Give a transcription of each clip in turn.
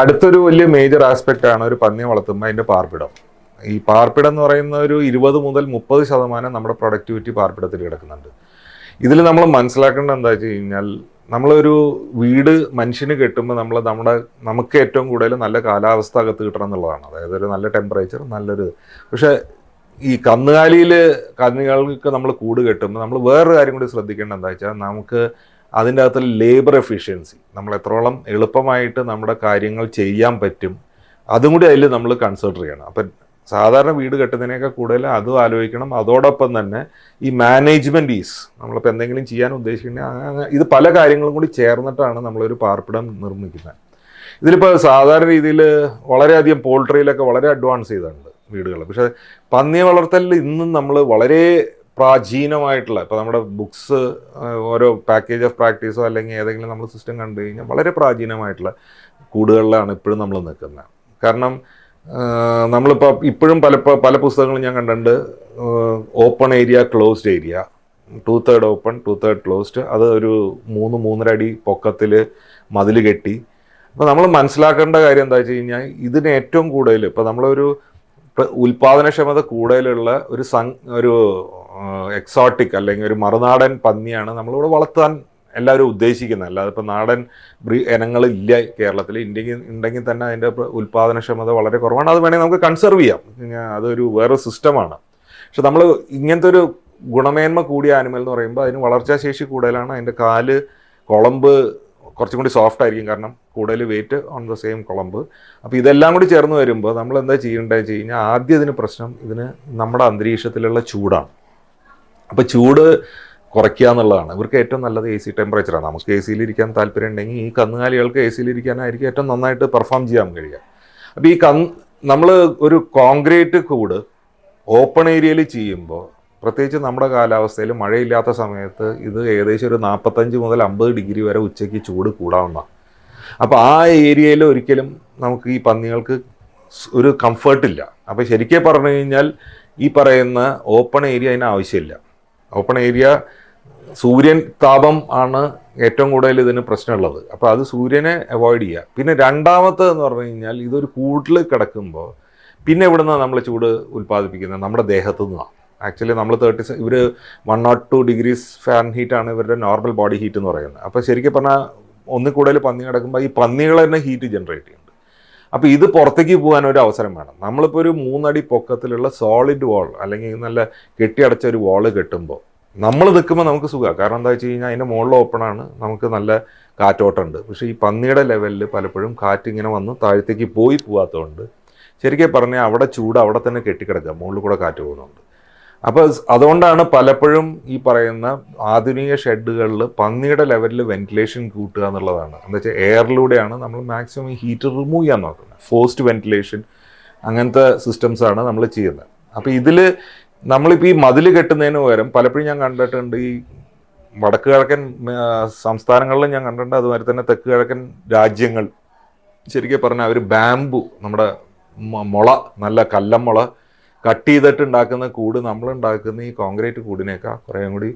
അടുത്തൊരു വലിയ major aspect ആണ് ഒരു പന്നിയെ വളർത്തുമ്പോൾ അതിന്റെ പാർപ്പിടം. ഈ പാർപ്പിടം എന്ന് പറയുന്ന ഒരു ഇരുപത് മുതൽ മുപ്പത് ശതമാനം നമ്മുടെ പ്രൊഡക്ടിവിറ്റി പാർപ്പിടത്തിൽ കിടക്കുന്നുണ്ട്. ഇതിൽ നമ്മൾ മനസ്സിലാക്കേണ്ടത് എന്താ വെച്ച് കഴിഞ്ഞാൽ നമ്മളൊരു വീട് മനുഷ്യന് കെട്ടുമ്പോൾ നമ്മൾ നമ്മുടെ നമുക്ക് ഏറ്റവും കൂടുതൽ നല്ല കാലാവസ്ഥ അകത്ത് കിട്ടണം എന്നുള്ളതാണ്. അതായത് ഒരു നല്ല ടെമ്പറേച്ചർ നല്ലൊരു പക്ഷേ ഈ കന്നുകാലിയിൽ കന്നുകാലികൾക്ക് നമ്മൾ കൂട് കെട്ടുമ്പോൾ നമ്മൾ വേറൊരു കാര്യം കൂടി ശ്രദ്ധിക്കേണ്ടത് എന്താ വെച്ചാൽ നമുക്ക് അതിന്റെ അകത്ത് ലേബർ എഫിഷ്യൻസി നമ്മൾ എത്രോളം എളുപ്പമായിട്ട് നമ്മുടെ കാര്യങ്ങൾ ചെയ്യാൻ പറ്റും അതും കൂടി അതിൽ നമ്മൾ കൺസിഡർ ചെയ്യണം. അപ്പം സാധാരണ വീട് കെട്ടുന്നതിനേക്കാൾ കൂടുതൽ അതും ആലോചിക്കണം. അതോടൊപ്പം തന്നെ ഈ മാനേജ്മെന്റ് ഈസ് നമ്മളിപ്പോൾ എന്തെങ്കിലും ചെയ്യാൻ ഉദ്ദേശിക്കുന്ന ഇത് പല കാര്യങ്ങളും കൂടി ചേർന്നിട്ടാണ് നമ്മളൊരു പാർപ്പിടം നിർമ്മിക്കുന്നത്. ഇതിലിപ്പോൾ സാധാരണ രീതിയിൽ വളരെയധികം പോൾട്രിയിലൊക്കെ വളരെ അഡ്വാൻസ് ചെയ്തിട്ടുണ്ട് വീടുകൾ. പക്ഷേ പന്നി വളർത്തലിൽ ഇന്നും നമ്മൾ വളരെ പ്രാചീനമായിട്ടുള്ള ഇപ്പോൾ നമ്മുടെ ബുക്സ് ഓരോ പാക്കേജ് ഓഫ് പ്രാക്ടീസോ അല്ലെങ്കിൽ ഏതെങ്കിലും നമ്മൾ സിസ്റ്റം കണ്ടു കഴിഞ്ഞാൽ വളരെ പ്രാചീനമായിട്ടുള്ള കൂടുകളിലാണ് ഇപ്പോഴും നമ്മൾ നിൽക്കുന്നത്. കാരണം നമ്മളിപ്പോൾ ഇപ്പോഴും പല പല പുസ്തകങ്ങളും ഞാൻ കണ്ടിട്ടുണ്ട്. Open area closed area two third open two third closed അത് ഒരു മൂന്ന് മൂന്നര അടി പൊക്കത്തിൽ മതിൽ കെട്ടി. അപ്പോൾ നമ്മൾ മനസ്സിലാക്കേണ്ട കാര്യം എന്താ വെച്ച് കഴിഞ്ഞാൽ ഇതിന് ഏറ്റവും കൂടുതൽ ഇപ്പോൾ നമ്മളൊരു ഉൽപാദനക്ഷമത കൂടുതലുള്ള ഒരു സങ് ഒരു എക്സോട്ടിക് അല്ലെങ്കിൽ ഒരു മറുനാടൻ പന്നിയാണ് നമ്മളിവിടെ വളർത്താൻ എല്ലാവരും ഉദ്ദേശിക്കുന്നത്. അല്ലാതെ ഇപ്പോൾ നാടൻ ബ്രീ ഇനങ്ങളില്ല കേരളത്തിൽ. ഇന്ത്യയ്ക്ക് ഉണ്ടെങ്കിൽ തന്നെ അതിന്റെ ഉൽപ്പാദനക്ഷമത വളരെ കുറവാണ്. അത് വേണമെങ്കിൽ നമുക്ക് കൺസർവ് ചെയ്യാം. അതൊരു വേറെ സിസ്റ്റമാണ് പക്ഷെ നമ്മൾ ഇങ്ങനത്തെ ഒരു ഗുണമേന്മ കൂടിയ ആനിമൽ എന്ന് പറയുമ്പോൾ അതിന് വളർച്ചാശേഷി കൂടുതലാണ്. അതിന്റെ കാൽ കുളമ്പ് കുറച്ചും കൂടി സോഫ്റ്റ് ആയിരിക്കും. കാരണം കൂടുതൽ വെയിറ്റ് ഓൺ ദ സെയിം കുളമ്പ്. അപ്പോൾ ഇതെല്ലാം കൂടി ചേർന്ന് വരുമ്പോൾ നമ്മൾ എന്താ ചെയ്യേണ്ടതെന്ന് വെച്ച് കഴിഞ്ഞാൽ ആദ്യം ഇതിന് പ്രശ്നം ഇതിന് നമ്മുടെ അന്തരീക്ഷത്തിലുള്ള ചൂടാണ്. അപ്പോൾ ചൂട് കുറയ്ക്കുക എന്നുള്ളതാണ്. ഇവർക്ക് ഏറ്റവും നല്ലത് എ സി ടെമ്പറേച്ചറാണ് നമുക്ക് എ സിയിൽ ഇരിക്കാൻ താല്പര്യം ഉണ്ടെങ്കിൽ ഈ കന്നുകാലികൾക്ക് എ സിയിൽ ഇരിക്കാനായിരിക്കും ഏറ്റവും നന്നായിട്ട് പെർഫോം ചെയ്യാൻ കഴിയുക. അപ്പോൾ ഈ കന്ന് നമ്മൾ ഒരു കോൺക്രീറ്റ് കൂട് ഓപ്പൺ ഏരിയയിൽ ചെയ്യുമ്പോൾ പ്രത്യേകിച്ച് നമ്മുടെ കാലാവസ്ഥയിൽ മഴയില്ലാത്ത സമയത്ത് ഇത് ഏകദേശം ഒരു നാൽപ്പത്തഞ്ച് മുതൽ അമ്പത് ഡിഗ്രി വരെ ഉച്ചയ്ക്ക് ചൂട് കൂടാവുന്നതാണ്. അപ്പോൾ ആ ഏരിയയിൽ ഒരിക്കലും നമുക്ക് ഈ പന്നികൾക്ക് ഒരു കംഫർട്ടില്ല അപ്പോൾ ശരിക്കും പറഞ്ഞു കഴിഞ്ഞാൽ ഈ പറയുന്ന ഓപ്പൺ ഏരിയ അതിന് ആവശ്യമില്ല. ഓപ്പൺ ഏരിയ സൂര്യൻ താപം ആണ് ഏറ്റവും കൂടുതൽ ഇതിന് പ്രശ്നമുള്ളത്. അപ്പോൾ അത് സൂര്യനെ അവോയ്ഡ് ചെയ്യുക. പിന്നെ രണ്ടാമത്തെ എന്ന് പറഞ്ഞു കഴിഞ്ഞാൽ ഇതൊരു കൂട്ടിൽ കിടക്കുമ്പോൾ പിന്നെ ഇവിടുന്ന് നമ്മൾ ചൂട് ഉൽപ്പാദിപ്പിക്കുന്നത് നമ്മുടെ ദേഹത്തു നിന്നാണ് ആക്ച്വലി നമ്മൾ തേർട്ടി ഇവർ വൺ നോട്ട് ടു ഡിഗ്രീസ് ഫാൻ ഹീറ്റാണ് ഇവരുടെ നോർമൽ ബോഡി ഹീറ്റ് എന്ന് പറയുന്നത്. അപ്പോൾ ശരിക്കും പറഞ്ഞാൽ ഒന്നിൽ കൂടുതൽ പന്നി കിടക്കുമ്പോൾ ഈ പന്നികൾ തന്നെ ഹീറ്റ് ജനറേറ്റ് ചെയ്യുന്നുണ്ട് അപ്പോൾ ഇത് പുറത്തേക്ക് പോകാൻ ഒരു അവസരം വേണം. നമ്മളിപ്പോൾ ഒരു മൂന്നടി പൊക്കത്തിലുള്ള സോളിഡ് വാൾ അല്ലെങ്കിൽ നല്ല കെട്ടിയടച്ച ഒരു വാൾ കെട്ടുമ്പോൾ നമ്മൾ നിൽക്കുമ്പോൾ നമുക്ക് സുഖമാണ് കാരണം എന്താ വെച്ച് കഴിഞ്ഞാൽ അതിന്റെ മുകളിൽ ഓപ്പണാണ് നമുക്ക് നല്ല കാറ്റോട്ടമുണ്ട്. പക്ഷേ ഈ പന്നിയുടെ ലെവലിൽ പലപ്പോഴും കാറ്റ് ഇങ്ങനെ വന്ന് താഴത്തേക്ക് പോയി പോകാത്തതുകൊണ്ട് ശരിക്കും പറഞ്ഞാൽ അവിടെ ചൂട് അവിടെ തന്നെ കെട്ടിക്കിടക്കുക. മുകളിൽ കൂടെ കാറ്റ് പോകുന്നുണ്ട്. അപ്പോൾ അതുകൊണ്ടാണ് പലപ്പോഴും ഈ പറയുന്ന ആധുനിക ഷെഡുകളിൽ പന്നിയുടെ ലെവലിൽ വെന്റിലേഷൻ കൂട്ടുക എന്നുള്ളതാണ്. എന്താ വെച്ചാൽ എയറിലൂടെയാണ് നമ്മൾ മാക്സിമം ഹീറ്റ് റിമൂവ് ചെയ്യാൻ നോക്കുന്നത്. ഫോസ്റ്റ് വെന്റിലേഷൻ അങ്ങനത്തെ സിസ്റ്റംസ് ആണ് നമ്മൾ ചെയ്യുന്നത്. അപ്പോൾ ഇതിൽ നമ്മളിപ്പോൾ ഈ മതിൽ കെട്ടുന്നതിന് പകരം പലപ്പോഴും ഞാൻ കണ്ടിട്ടുണ്ട് ഈ വടക്ക് കിഴക്കൻ സംസ്ഥാനങ്ങളിലും ഞാൻ കണ്ടിട്ടുണ്ട്. അതുമാതിരി തന്നെ തെക്ക് കിഴക്കൻ രാജ്യങ്ങൾ ശരിക്കും പറഞ്ഞാൽ അവർ ബാംബു നമ്മുടെ മുള നല്ല കല്ലം മുള കട്ട് ചെയ്തിട്ട് ഉണ്ടാക്കുന്ന കൂട് നമ്മൾ ഉണ്ടാക്കുന്ന ഈ കോൺക്രീറ്റ് കൂടിനേക്കാൾ കുറേയും കൂടി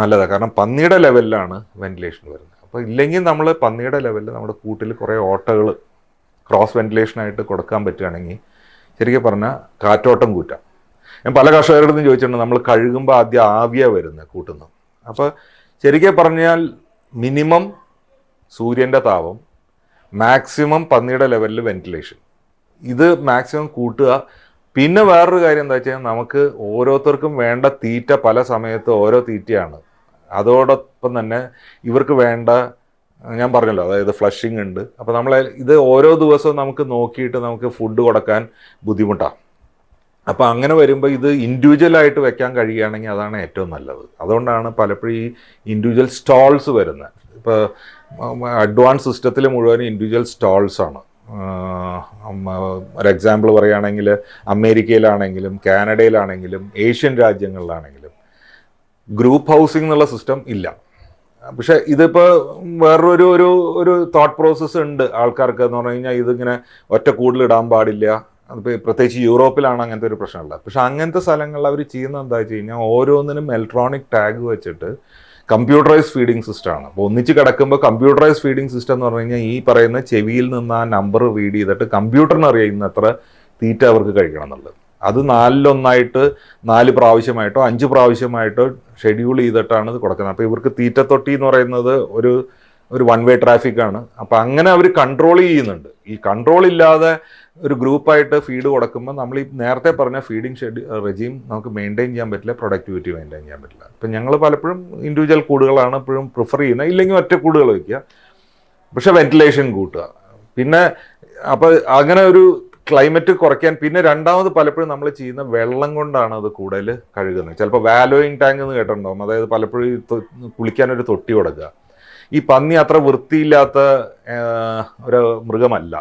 നല്ലതാണ് കാരണം പന്നിയുടെ ലെവലിലാണ് വെന്റിലേഷൻ വരുന്നത്. അപ്പോൾ ഇല്ലെങ്കിൽ നമ്മൾ പന്നിയുടെ ലെവലിൽ നമ്മുടെ കൂട്ടിൽ കുറേ ഓട്ടകൾ ക്രോസ് വെന്റിലേഷനായിട്ട് കൊടുക്കാൻ പറ്റുകയാണെങ്കിൽ ശരിക്കും പറഞ്ഞാൽ കാറ്റോട്ടം കൂറ്റാം. ഞാൻ പല കർഷകരുടെ ചോദിച്ചിട്ടുണ്ട് നമ്മൾ കഴുകുമ്പോൾ ആദ്യം ആവിയാണ് വരുന്നത് കൂട്ടുന്നത്? അപ്പോൾ ശരിക്കും പറഞ്ഞാൽ മിനിമം സൂര്യന്റെ താപം മാക്സിമം പന്നിയുടെ ലെവലിൽ വെന്റിലേഷൻ ഇത് മാക്സിമം കൂട്ടുക പിന്നെ വേറൊരു കാര്യം എന്താ വെച്ചാൽ നമുക്ക് ഓരോരുത്തർക്കും വേണ്ട തീറ്റ പല സമയത്ത് ഓരോ തീറ്റയാണ്. അതോടൊപ്പം തന്നെ ഇവർക്ക് വേണ്ട ഞാൻ പറഞ്ഞല്ലോ അതായത് ഫ്ലഷിങ് ഉണ്ട്. അപ്പോൾ നമ്മൾ ഇത് ഓരോ ദിവസവും നമുക്ക് നോക്കിയിട്ട് നമുക്ക് ഫുഡ് കൊടുക്കാൻ ബുദ്ധിമുട്ടാണ് അപ്പോൾ അങ്ങനെ വരുമ്പോൾ ഇത് ഇൻഡിവിജ്വൽ ആയിട്ട് വെക്കാൻ കഴിയുകയാണെങ്കിൽ അതാണ് ഏറ്റവും നല്ലത്. അതുകൊണ്ടാണ് പലപ്പോഴും ഈ ഇൻഡിവിജ്വൽ സ്റ്റോൾസ് വരുന്നത്. ഇപ്പോൾ അഡ്വാൻസ് സിസ്റ്റത്തിൽ മുഴുവൻ ഇൻഡിവിജ്വൽ സ്റ്റോൾസ് ആണ്. ഒരു എക്സാമ്പിൾ പറയുകയാണെങ്കിൽ അമേരിക്കയിലാണെങ്കിലും കാനഡയിലാണെങ്കിലും ഏഷ്യൻ രാജ്യങ്ങളിലാണെങ്കിലും ഗ്രൂപ്പ് ഹൗസിംഗ് എന്നുള്ള സിസ്റ്റം ഇല്ല. പക്ഷെ ഇതിപ്പോൾ വേറൊരു ഒരു ഒരു തോട്ട് പ്രോസസ്സ് ഉണ്ട് ആൾക്കാർക്ക് എന്ന് പറഞ്ഞു കഴിഞ്ഞാൽ ഇതിങ്ങനെ ഒറ്റ കൂടുതലിടാൻ പാടില്ല. പ്രത്യേകിച്ച് യൂറോപ്പിലാണ് അങ്ങനത്തെ ഒരു പ്രശ്നമുള്ളത്. പക്ഷെ അങ്ങനത്തെ സ്ഥലങ്ങളിൽ അവർ ചെയ്യുന്നത് എന്താ വെച്ച് കഴിഞ്ഞാൽ ഓരോന്നിനും ഇലക്ട്രോണിക് ടാഗ് വെച്ചിട്ട് കമ്പ്യൂട്ടറൈസ് ഫീഡിംഗ് സിസ്റ്റമാണ് അപ്പോൾ ഒന്നിച്ച് കിടക്കുമ്പോൾ കമ്പ്യൂട്ടറൈസ് ഫീഡിംഗ് സിസ്റ്റം എന്ന് പറഞ്ഞു കഴിഞ്ഞാൽ ഈ പറയുന്ന ചെവിയിൽ നിന്ന് ആ നമ്പർ റീഡ് ചെയ്തിട്ട് കമ്പ്യൂട്ടറിന് അറിയുന്ന എത്ര തീറ്റ അവർക്ക് കഴിക്കണം എന്നുള്ളത്. അത് നാലിലൊന്നായിട്ട് നാല് പ്രാവശ്യമായിട്ടോ അഞ്ച് പ്രാവശ്യമായിട്ടോ ഷെഡ്യൂൾ ചെയ്തിട്ടാണ് ഇത് കൊടുക്കുന്നത്. അപ്പോൾ ഇവർക്ക് തീറ്റത്തൊട്ടി എന്ന് പറയുന്നത് ഒരു ഒരു വൺ വേ ട്രാഫിക് ആണ്. അപ്പോൾ അങ്ങനെ അവർ കൺട്രോൾ ചെയ്യുന്നുണ്ട്. ഈ കൺട്രോൾ ഇല്ലാതെ ഒരു ഗ്രൂപ്പായിട്ട് ഫീഡ് കൊടുക്കുമ്പോൾ നമ്മൾ ഈ നേരത്തെ പറഞ്ഞ ഫീഡിങ് ഷെഡ്യൂ റെജീം നമുക്ക് മെയിന്റെയിൻ ചെയ്യാൻ പറ്റില്ല പ്രൊഡക്ടിവിറ്റി മെയിന്റെയിൻ ചെയ്യാൻ പറ്റില്ല. അപ്പം ഞങ്ങൾ പലപ്പോഴും ഇൻഡിവിജ്വൽ കൂടുകളാണ് എപ്പോഴും പ്രിഫർ ചെയ്യുന്നത്. ഇല്ലെങ്കിൽ ഒറ്റ കൂടുകൾ വയ്ക്കുക പക്ഷേ വെന്റിലേഷൻ കൂട്ടുക. പിന്നെ അപ്പോൾ അങ്ങനെ ഒരു ക്ലൈമറ്റ് കുറയ്ക്കാൻ പിന്നെ രണ്ടാമത് പലപ്പോഴും നമ്മൾ ചെയ്യുന്ന വെള്ളം കൊണ്ടാണ് അത് കൂടുതൽ കഴുകുന്നത്. ചിലപ്പോൾ വാലോയിങ് ടാങ്ക് എന്ന് കേട്ടിട്ടുണ്ടാവും. അതായത് പലപ്പോഴും കുളിക്കാൻ ഒരു തൊട്ടി കൊടുക്കുക. ഈ പന്നി അത്ര വൃത്തിയില്ലാത്ത ഒരു മൃഗമല്ല.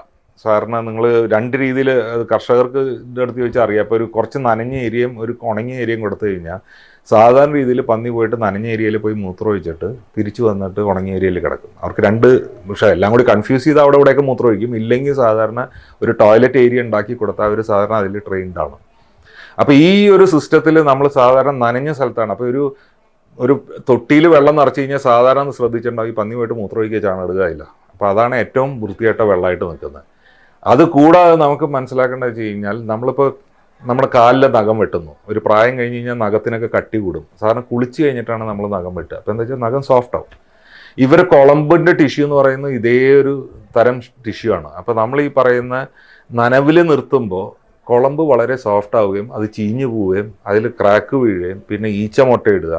സാറിന് നിങ്ങൾ രണ്ട് രീതിയിൽ കർഷകർക്ക് ഇതിന്റെ അടുത്ത് ചോദിച്ചാൽ അറിയാം. അപ്പോൾ ഒരു കുറച്ച് നനഞ്ഞ ഏരിയയും ഒരു ഉണങ്ങിയ ഏരിയയും കൊടുത്തു കഴിഞ്ഞാൽ സാധാരണ രീതിയിൽ പന്നി പോയിട്ട് നനഞ്ഞ ഏരിയയിൽ പോയി മൂത്രം ഒഴിച്ചിട്ട് തിരിച്ചു വന്നിട്ട് ഉണങ്ങിയ ഏരിയയിൽ കിടക്കും. അവർക്ക് രണ്ട് പക്ഷേ എല്ലാം കൂടി കൺഫ്യൂസ് ചെയ്ത് അവിടെ ഇവിടെയൊക്കെ മൂത്രം ഒഴിക്കും. ഇല്ലെങ്കിൽ സാധാരണ ഒരു ടോയ്ലറ്റ് ഏരിയ ഉണ്ടാക്കി കൊടുത്താൽ അവർ സാധാരണ അതിൽ ട്രെയിൻഡ് ആണ്. അപ്പോൾ ഈ ഒരു സിസ്റ്റത്തിൽ നമ്മൾ സാധാരണ നനഞ്ഞ സ്ഥലത്താണ്. അപ്പോൾ ഒരു ഒരു തൊട്ടിയിൽ വെള്ളം നിറച്ച് കഴിഞ്ഞാൽ സാധാരണ ശ്രദ്ധിച്ചിട്ടുണ്ടാവും ഈ പന്നി പോയിട്ട് മൂത്രം ഒഴിക്കുക ചാണിടുക ഇല്ല. അപ്പോൾ അതാണ് ഏറ്റവും വൃത്തിയായിട്ട വെള്ളമായിട്ട് നിൽക്കുന്നത്. അത് കൂടാതെ നമുക്ക് മനസ്സിലാക്കേണ്ടത് വെച്ച് കഴിഞ്ഞാൽ നമ്മളിപ്പോൾ നമ്മുടെ കാലിലെ നഖം വെട്ടുന്നു. ഒരു പ്രായം കഴിഞ്ഞ് കഴിഞ്ഞാൽ നഖത്തിനൊക്കെ കട്ടി കൂടും. സാധാരണ കുളിച്ച് കഴിഞ്ഞിട്ടാണ് നമ്മൾ നഖം വെട്ടുക. അപ്പോൾ എന്താ വെച്ചാൽ നഖം സോഫ്റ്റ് ആവും. ഇവർ കുളമ്പിന്റെ ടിഷ്യൂ എന്ന് പറയുന്നത് ഇതേ ഒരു തരം ടിഷ്യൂ ആണ്. അപ്പോൾ നമ്മൾ ഈ പറയുന്ന നനവിൽ നിർത്തുമ്പോൾ കുളമ്പ് വളരെ സോഫ്റ്റ് ആവുകയും അത് ചീഞ്ഞു പോവുകയും അതിൽ ക്രാക്ക് വീഴുകയും പിന്നെ ഈച്ച മുട്ടയിടുക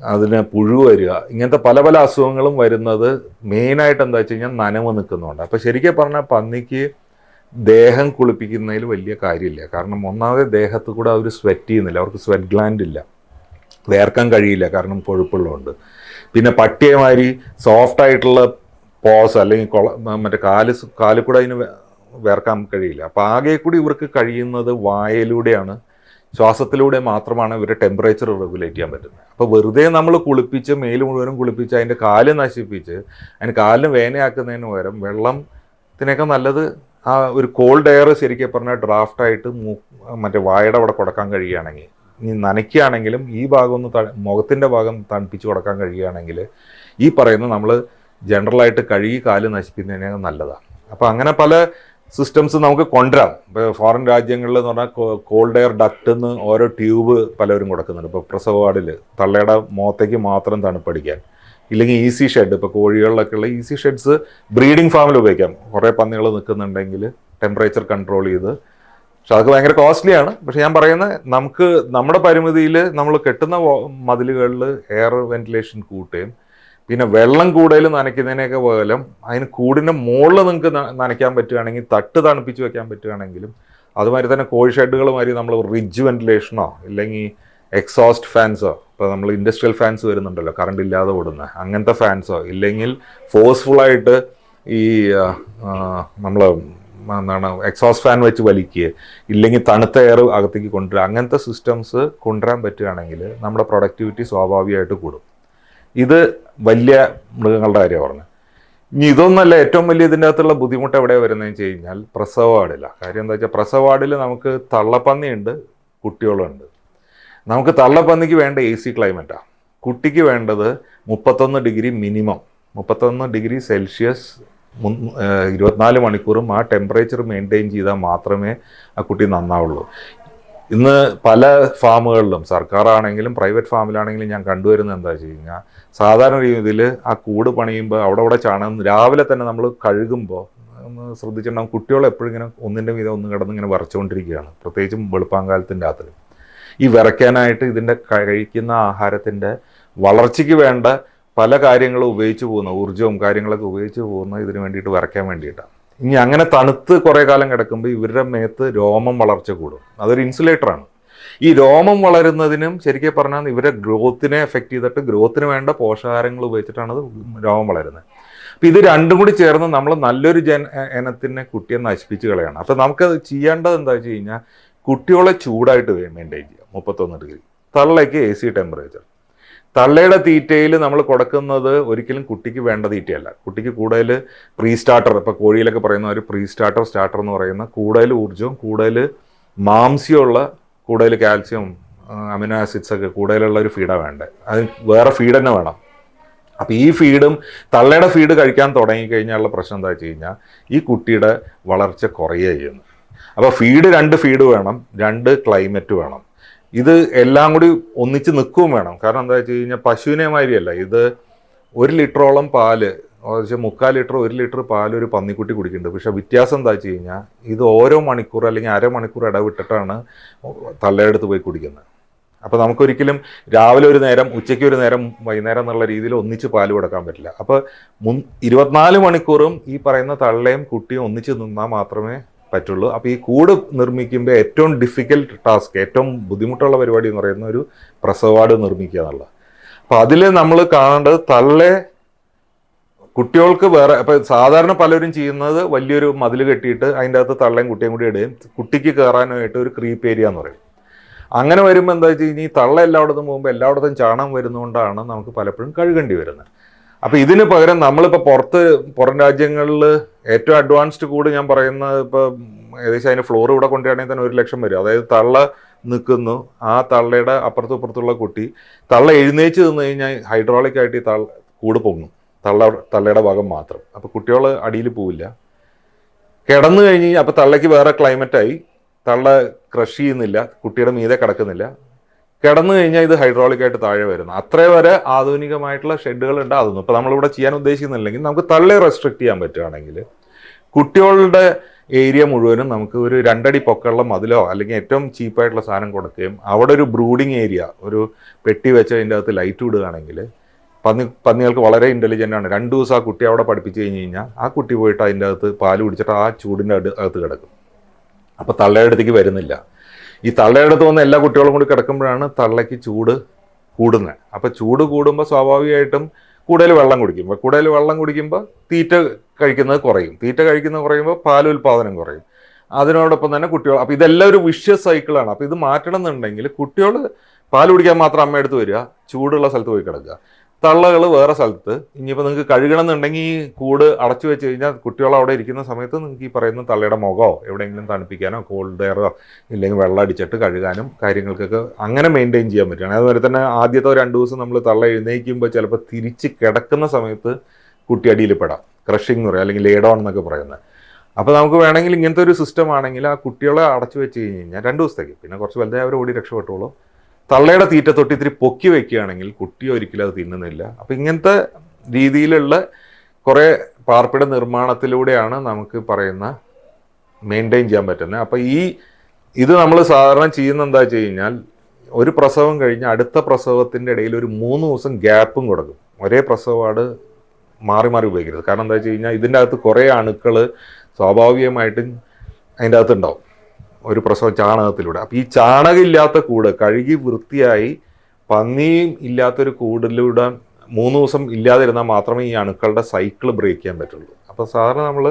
അതിന് പുഴു വരിക. ഇങ്ങനത്തെ പല പല അസുഖങ്ങളും വരുന്നത് മെയിനായിട്ട് എന്താ വെച്ച് കഴിഞ്ഞാൽ നനവ് നിൽക്കുന്നുണ്ട് അപ്പോൾ ശരിക്കും പറഞ്ഞാൽ പന്നിക്ക് ദേഹം കുളിപ്പിക്കുന്നതിൽ വലിയ കാര്യമില്ല. കാരണം ഒന്നാമത് ദേഹത്ത് കൂടെ അവർ സ്വെറ്റ് ചെയ്യുന്നില്ല. അവർക്ക് സ്വെറ്റ് ഗ്ലാൻഡ് ഇല്ല. വേർക്കാൻ കഴിയില്ല. കാരണം കൊഴുപ്പുള്ളതുകൊണ്ട്. പിന്നെ പട്ടിയമാതിരി സോഫ്റ്റ് ആയിട്ടുള്ള പോസ് അല്ലെങ്കിൽ കൊള മറ്റേ കാൽ കാലിൽ കൂടെ അതിന് വേർക്കാൻ കഴിയില്ല. അപ്പോൾ ആകെ കൂടി ഇവർക്ക് കഴിയുന്നത് വായയിലൂടെയാണ്. ശ്വാസത്തിലൂടെ മാത്രമാണ് ഇവരുടെ ടെമ്പറേച്ചർ റെഗുലേറ്റ് ചെയ്യാൻ പറ്റുന്നത്. അപ്പോൾ വെറുതെ നമ്മൾ കുളിപ്പിച്ച് മേൽ മുഴുവനും കുളിപ്പിച്ച് അതിന്റെ കാൽ നശിപ്പിച്ച് അതിന് കാലിന് വേനയാക്കുന്നതിന് പകരം വെള്ളത്തിനൊക്കെ നല്ലത് ആ ഒരു കോൾഡ് എയർ ശരിക്കും പറഞ്ഞാൽ ഡ്രാഫ്റ്റായിട്ട് മൂ മറ്റേ വായട അവിടെ കൊടുക്കാൻ കഴിയുകയാണെങ്കിൽ ഇനി നനയ്ക്കുകയാണെങ്കിലും ഈ ഭാഗം ഒന്ന് ത- മുഖത്തിന്റെ ഭാഗം തണുപ്പിച്ച് കൊടുക്കാൻ കഴിയുകയാണെങ്കിൽ ഈ പറയുന്ന നമ്മൾ ജനറലായിട്ട് കഴുകി കാൽ നശിപ്പിക്കുന്നതിനേക്കാൾ നല്ലതാണ് അപ്പോൾ അങ്ങനെ പല സിസ്റ്റംസ് നമുക്ക് കൊണ്ടുവരാം. ഇപ്പോൾ ഫോറിൻ രാജ്യങ്ങളിൽ എന്ന് പറഞ്ഞാൽ കോൾഡ് എയർ ഡക്റ്റ് എന്ന് ഓരോ ട്യൂബ് പലവരും കൊടുക്കുന്നുണ്ട്. ഇപ്പോൾ പ്രസവ വാർഡിൽ തള്ളയുടെ മുഖത്തേക്ക് മാത്രം തണുപ്പടിക്കാൻ. ഇല്ലെങ്കിൽ ഈസി ഷെഡ് ഇപ്പോൾ കോഴികളിലൊക്കെ ഉള്ള ഈസി ഷെഡ്സ് ബ്രീഡിംഗ് ഫാമിൽ ഉപയോഗിക്കാം. കുറേ പന്നികൾ നിൽക്കുന്നുണ്ടെങ്കിൽ ടെമ്പറേച്ചർ കൺട്രോൾ ചെയ്ത്. പക്ഷെ അതൊക്കെ ഭയങ്കര കോസ്റ്റ്ലിയാണ് പക്ഷെ ഞാൻ പറയുന്നത് നമുക്ക് നമ്മുടെ പരിമിതിയിൽ നമ്മൾ കെട്ടുന്ന മതിലുകളിൽ എയർ വെന്റിലേഷൻ കൂട്ടുകയും പിന്നെ വെള്ളം കൂടുതൽ നനയ്ക്കുന്നതിനൊക്കെ പകരം അതിന് കൂടിന്റെ മുകളിൽ നിങ്ങൾക്ക് നനയ്ക്കാൻ പറ്റുകയാണെങ്കിൽ തട്ട് തണുപ്പിച്ച് വെക്കാൻ പറ്റുകയാണെങ്കിലും അതുമാതിരി തന്നെ കോഴി ഷെഡുകൾ മാതിരി നമ്മൾ റിഡ്ജ് വെന്റിലേഷനോ ഇല്ലെങ്കിൽ എക്സോസ്റ്റ് ഫാൻസോ ഇപ്പോൾ നമ്മൾ ഇൻഡസ്ട്രിയൽ ഫാൻസ് വരുന്നുണ്ടല്ലോ കറണ്ട് ഇല്ലാതെ ഓടുന്ന അങ്ങനത്തെ ഫാൻസോ ഇല്ലെങ്കിൽ ഫോഴ്സ്ഫുള്ളായിട്ട് ഈ നമ്മൾ എന്താണ് എക്സോസ്റ്റ് ഫാൻ വെച്ച് വലിക്കുക ഇല്ലെങ്കിൽ തണുത്ത എയർ അകത്തേക്ക് കൊണ്ടുവരിക അങ്ങനത്തെ സിസ്റ്റംസ് കൊണ്ടുവരാൻ പറ്റുകയാണെങ്കിൽ നമ്മുടെ പ്രൊഡക്ടിവിറ്റി സ്വാഭാവികമായിട്ട് കൂടും. ഇത് വലിയ മൃഗങ്ങളുടെ കാര്യമാണ് പറഞ്ഞത്. ഇനി ഇതൊന്നല്ല ഏറ്റവും വലിയ ഇതിന്റെ അകത്തുള്ള ബുദ്ധിമുട്ട് എവിടെ വരുന്നതെന്ന് വെച്ച് കഴിഞ്ഞാൽ പ്രസവ കാര്യം എന്താ വെച്ചാൽ പ്രസവ വാർഡിൽ നമുക്ക് തള്ളപ്പന്നിയുണ്ട് കുട്ടികളുണ്ട്. നമുക്ക് തള്ളപ്പന്നിക്ക് വേണ്ട എ സി ക്ലൈമറ്റാണ് കുട്ടിക്ക് വേണ്ടത് മുപ്പത്തൊന്ന് ഡിഗ്രി മിനിമം മുപ്പത്തൊന്ന് ഡിഗ്രി സെൽഷ്യസ് ഇരുപത്തിനാല് മണിക്കൂറും ആ ടെമ്പറേച്ചർ മെയിന്റെയിൻ ചെയ്താൽ മാത്രമേ ആ കുട്ടി നന്നാവുള്ളൂ. ഇന്ന് പല ഫാമുകളിലും സർക്കാരാണെങ്കിലും പ്രൈവറ്റ് ഫാമിലാണെങ്കിലും ഞാൻ കണ്ടുവരുന്നത് എന്താ വെച്ച് കഴിഞ്ഞാൽ സാധാരണ രീതിയിൽ ആ കൂട് പണിയുമ്പോൾ അവിടെ അവിടെ ചാണകം രാവിലെ തന്നെ നമ്മൾ കഴുകുമ്പോൾ ഒന്ന് ശ്രദ്ധിച്ചിട്ടുണ്ടാകും കുട്ടികൾ എപ്പോഴും ഇങ്ങനെ ഒന്നിന്റെ മീതെ ഒന്ന് കിടന്ന് ഇങ്ങനെ വരച്ചുകൊണ്ടിരിക്കുകയാണ് പ്രത്യേകിച്ചും വെളുപ്പാങ്കാലത്തിന്റെ അകത്തിൽ ഈ വിറയ്ക്കാനായിട്ട് ഇതിന്റെ കഴിക്കുന്ന ആഹാരത്തിന്റെ വളർച്ചയ്ക്ക് വേണ്ട പല കാര്യങ്ങളും ഉപയോഗിച്ച് പോകുന്ന ഊർജവും കാര്യങ്ങളൊക്കെ ഉപയോഗിച്ച് പോകുന്ന ഇതിന് വേണ്ടിയിട്ട് വരയ്ക്കാൻ വേണ്ടിയിട്ടാണ്. ഇനി അങ്ങനെ തണുത്ത് കുറേ കാലം കിടക്കുമ്പോൾ ഇവരുടെ മേത്ത് രോമം വളർച്ച കൂടും. അതൊരു ഇൻസുലേറ്ററാണ് ഈ രോമം വളരുന്നതിനും ശരിക്കും പറഞ്ഞാൽ ഇവരെ ഗ്രോത്തിനെ എഫക്റ്റ് ചെയ്തിട്ട് ഗ്രോത്തിന് വേണ്ട പോഷകാഹാരങ്ങൾ ഉപയോഗിച്ചിട്ടാണ് രോമം വളരുന്നത്. അപ്പം ഇത് രണ്ടും കൂടി ചേർന്ന് നമ്മൾ നല്ലൊരു ജന ഇനത്തിനെ കുട്ടിയെ നശിപ്പിച്ച് കളയാണ്. അപ്പം നമുക്കത് ചെയ്യേണ്ടത് എന്താ വെച്ച് കഴിഞ്ഞാൽ കുട്ടികളെ ചൂടായിട്ട് മെയിന്റെയിൻ ചെയ്യുക. മുപ്പത്തൊന്ന് ഡിഗ്രി തള്ളയ്ക്ക് എ സി ടെമ്പറേച്ചർ തള്ളയുടെ തീറ്റയിൽ നമ്മൾ കൊടുക്കുന്നത് ഒരിക്കലും കുട്ടിക്ക് വേണ്ട തീറ്റയല്ല. കുട്ടിക്ക് കൂടുതൽ പ്രീ സ്റ്റാർട്ടർ ഇപ്പോൾ കോഴിയിലൊക്കെ പറയുന്ന ഒരു പ്രീ സ്റ്റാർട്ടർ സ്റ്റാർട്ടർ എന്ന് പറയുന്ന കൂടുതൽ ഊർജവും കൂടുതൽ മാംസ്യമുള്ള കൂടുതൽ കാൽസ്യം അമിനോ ആസിഡ്സ് ഒക്കെ കൂടുതലുള്ള ഒരു ഫീഡാണ് വേണ്ടത്. അത് വേറെ ഫീഡ് തന്നെ വേണം. അപ്പോൾ ഈ ഫീഡും തള്ളയുടെ ഫീഡ് കഴിക്കാൻ തുടങ്ങിക്കഴിഞ്ഞാലുള്ള പ്രശ്നം എന്താ വെച്ച് കഴിഞ്ഞാൽ ഈ കുട്ടിയുടെ വളർച്ച കുറയുക ചെയ്യുന്നു അപ്പോൾ ഫീഡ് രണ്ട് ഫീഡ് വേണം രണ്ട് ക്ലൈമറ്റ് വേണം. ഇത് എല്ലാം കൂടി ഒന്നിച്ച് നിൽക്കുകയും വേണം. കാരണം എന്താ വെച്ച് കഴിഞ്ഞാൽ പശുവിനെ മാതിരിയല്ല. ഇത് ഒരു ലിറ്ററോളം പാൽ ഏകദേശം മുക്കാൽ ലിറ്റർ ഒരു ലിറ്റർ പാൽ ഒരു പന്നിക്കുട്ടി കുടിക്കുന്നുണ്ട്. പക്ഷെ വ്യത്യാസം എന്താ വെച്ച് കഴിഞ്ഞാൽ ഇത് ഓരോ മണിക്കൂർ അല്ലെങ്കിൽ അരമണിക്കൂർ ഇടവിട്ടിട്ടാണ് തള്ളയെടുത്ത് പോയി കുടിക്കുന്നത്. അപ്പോൾ നമുക്കൊരിക്കലും രാവിലെ ഒരു നേരം ഉച്ചയ്ക്ക് ഒരു നേരം വൈകുന്നേരം എന്നുള്ള രീതിയിൽ ഒന്നിച്ച് പാൽ കൊടുക്കാൻ പറ്റില്ല. അപ്പോൾ മുൻ ഇരുപത്തിനാല് മണിക്കൂറും ഈ പറയുന്ന തള്ളയും കുട്ടിയും ഒന്നിച്ച് നിന്നാൽ മാത്രമേ പറ്റുള്ളൂ. അപ്പോൾ ഈ കൂട് നിർമ്മിക്കുമ്പോൾ ഏറ്റവും ഡിഫിക്കൽട്ട് ടാസ്ക് ഏറ്റവും ബുദ്ധിമുട്ടുള്ള പരിപാടി എന്ന് പറയുന്ന ഒരു പ്രസവാട് നിർമ്മിക്കുക എന്നുള്ളത്. അപ്പോൾ അതിൽ നമ്മൾ കാണേണ്ടത് തള്ളെ കുട്ടികൾക്ക് വേറെ ഇപ്പം സാധാരണ പലരും ചെയ്യുന്നത് വലിയൊരു മതിൽ കെട്ടിയിട്ട് അതിന്റെ അകത്ത് തള്ളയും കുട്ടിയും കൂടി ഇടുകയും കുട്ടിക്ക് കയറാനായിട്ട് ഒരു ക്രീപ്പ് ഏരിയ എന്ന് പറയും. അങ്ങനെ വരുമ്പോൾ എന്താ വെച്ച് കഴിഞ്ഞാൽ ഈ തള്ള എല്ലായിടത്തും പോകുമ്പോൾ എല്ലായിടത്തും ചാണം വരുന്നതുകൊണ്ടാണ് നമുക്ക് പലപ്പോഴും കഴുകേണ്ടി വരുന്നത്. അപ്പൊ ഇതിന് പകരം നമ്മളിപ്പോ പുറത്ത് പുറം രാജ്യങ്ങളിൽ ഏറ്റവും അഡ്വാൻസ്ഡ് കൂട് ഞാൻ പറയുന്നത് ഇപ്പൊ ഏകദേശം അതിന് ഫ്ലോർ ഇവിടെ കൊണ്ടുവരണമെങ്കിൽ തന്നെ ഒരു ലക്ഷം വരും. അതായത് തള്ള നിൽക്കുന്നു ആ തള്ളയുടെ അപ്പുറത്തും ഇപ്പുറത്തുള്ള കുട്ടി തള്ള എഴുന്നേച്ച് നിന്ന് കഴിഞ്ഞാൽ ഹൈഡ്രോളിക് ആയിട്ട് ഈ തള്ള കൂട് പൊങ്ങും. തള്ള തള്ളയുടെ ഭാഗം മാത്രം. അപ്പൊ കുട്ടികൾ അടിയിൽ പോവില്ല. കിടന്നു കഴിഞ്ഞ് അപ്പോൾ തള്ളയ്ക്ക് വേറെ ക്ലൈമറ്റായി തള്ള ക്രഷ് ചെയ്യുന്നില്ല. കുട്ടിയുടെ മീതെ കിടക്കുന്നില്ല. കിടന്നു കഴിഞ്ഞാൽ ഇത് ഹൈഡ്രോളിക് ആയിട്ട് താഴെ വരുന്നു. അത്രേ വരെ ആധുനികമായിട്ടുള്ള ഷെഡുകൾ ഉണ്ടാകുന്നു. ഇപ്പോൾ നമ്മളിവിടെ ചെയ്യാൻ ഉദ്ദേശിക്കുന്നില്ലെങ്കിൽ നമുക്ക് തള്ളി റെസ്ട്രിക്ട് ചെയ്യാൻ പറ്റുകയാണെങ്കിൽ കുട്ടികളുടെ ഏരിയ മുഴുവനും നമുക്ക് ഒരു രണ്ടടി പൊക്കമുള്ള മതിലോ അല്ലെങ്കിൽ ഏറ്റവും ചീപ്പായിട്ടുള്ള സാധനം കൊടുക്കുകയും അവിടെ ഒരു ബ്രൂഡിങ് ഏരിയ ഒരു പെട്ടി വെച്ച് അതിന്റെ അകത്ത് ലൈറ്റ് വിടുകയാണെങ്കിൽ പന്നി പന്നികൾക്ക് വളരെ ഇന്റലിജന്റ് ആണ്. രണ്ട് ദിവസം ആ കുട്ടി അവിടെ പഠിപ്പിച്ച് കഴിഞ്ഞ് കഴിഞ്ഞാൽ ആ കുട്ടി പോയിട്ട് അതിന്റെ അകത്ത് പാൽ കുടിച്ചിട്ട് ആ ചൂടിന്റെ അകത്ത് കിടക്കും. അപ്പോൾ തള്ളയുടെ അടുത്തേക്ക് വരുന്നില്ല. ഈ തള്ളയുടെ അടുത്ത് വന്ന് എല്ലാ കുട്ടികളും കൂടി കിടക്കുമ്പോഴാണ് തള്ളയ്ക്ക് ചൂട് കൂടുന്നത്. അപ്പോൾ ചൂട് കൂടുമ്പോൾ സ്വാഭാവികമായിട്ടും കൂടുതൽ വെള്ളം കുടിക്കും. കൂടുതൽ വെള്ളം കുടിക്കുമ്പോൾ തീറ്റ കഴിക്കുന്നത് കുറയും. തീറ്റ കഴിക്കുന്നത് കുറയുമ്പോൾ പാൽ ഉൽപാദനം കുറയും. അതിനോടൊപ്പം തന്നെ കുട്ടികൾ അപ്പോൾ ഇതെല്ലാം ഒരു വിഷ്യ സൈക്കിളാണ് അപ്പോൾ ഇത് മാറ്റണം എന്നുണ്ടെങ്കിൽ കുട്ടികൾ പാൽ കുടിക്കാൻ മാത്രം അമ്മയെടുത്ത് വരിക ചൂടുള്ള സ്ഥലത്ത് പോയി കിടക്കുക. തള്ളകൾ വേറെ സ്ഥലത്ത്. ഇനിയിപ്പോൾ നിങ്ങൾക്ക് കഴുകണം എന്നുണ്ടെങ്കിൽ കൂട് അടച്ചു വെച്ച് കഴിഞ്ഞാൽ കുട്ടികൾ അവിടെ ഇരിക്കുന്ന സമയത്ത് നിങ്ങൾക്ക് ഈ പറയുന്ന തള്ളയുടെ മുഖമോ എവിടെയെങ്കിലും തണുപ്പിക്കാനോ കോൾഡ് എയറോ ഇല്ലെങ്കിൽ വെള്ളം അടിച്ചിട്ട് കഴുകാനും കാര്യങ്ങൾക്കൊക്കെ അങ്ങനെ മെയിന്റെയിൻ ചെയ്യാൻ പറ്റുകയാണ്. അതുപോലെ തന്നെ ആദ്യത്തെ രണ്ട് ദിവസം നമ്മൾ തള്ള എഴുന്നേൽക്കുമ്പോൾ ചിലപ്പോൾ തിരിച്ച് കിടക്കുന്ന സമയത്ത് കുട്ടി അടിയിൽ പെടാം. ക്രഷിംഗ് എന്ന് പറയും അല്ലെങ്കിൽ ലേഡോൺ എന്നൊക്കെ പറയുന്നത്. അപ്പോൾ നമുക്ക് വേണമെങ്കിൽ ഇങ്ങനത്തെ ഒരു സിസ്റ്റം ആണെങ്കിൽ ആ കുട്ടികളെ അടച്ചു വെച്ച് കഴിഞ്ഞ് കഴിഞ്ഞാൽ രണ്ട് ദിവസത്തേക്ക് പിന്നെ കുറച്ച് വലുതായി അവർ ഓടി രക്ഷപ്പെട്ടോളൂ. തള്ളയുടെ തീറ്റ തൊട്ട് ഇത്തിരി പൊക്കി വെക്കുകയാണെങ്കിൽ കുട്ടി ഒരിക്കലും അത് തിന്നുന്നില്ല. അപ്പം ഇങ്ങനത്തെ രീതിയിലുള്ള കുറേ പാർപ്പിട നിർമ്മാണത്തിലൂടെയാണ് നമുക്ക് പറയുന്ന മെയിന്റെയിൻ ചെയ്യാൻ പറ്റുന്നത്. അപ്പം ഈ ഇത് നമ്മൾ സാധാരണ ചെയ്യുന്ന എന്താ വെച്ച് കഴിഞ്ഞാൽ ഒരു പ്രസവം കഴിഞ്ഞ് അടുത്ത പ്രസവത്തിന്റെ ഇടയിൽ ഒരു മൂന്ന് ദിവസം ഗ്യാപ്പും കൊടുക്കും. ഒരേ പ്രസവമാണ് മാറി മാറി ഉപയോഗിക്കരുത്. കാരണം എന്താ വെച്ച് കഴിഞ്ഞാൽ ഇതിന്റെ അകത്ത് കുറേ അണുക്കൾ സ്വാഭാവികമായിട്ടും അതിന്റെ അകത്ത് ഉണ്ടാവും. ഒരു പ്രസവം ചാണകത്തിലൂടെ. അപ്പോൾ ഈ ചാണകം ഇല്ലാത്ത കൂട് കഴുകി വൃത്തിയായി പന്നിയും ഇല്ലാത്തൊരു കൂടിലൂടെ മൂന്ന് ദിവസം ഇല്ലാതിരുന്നാൽ മാത്രമേ ഈ അണുക്കളുടെ സൈക്കിൾ ബ്രേക്ക് ചെയ്യാൻ പറ്റുള്ളൂ. അപ്പോൾ സാധാരണ നമ്മൾ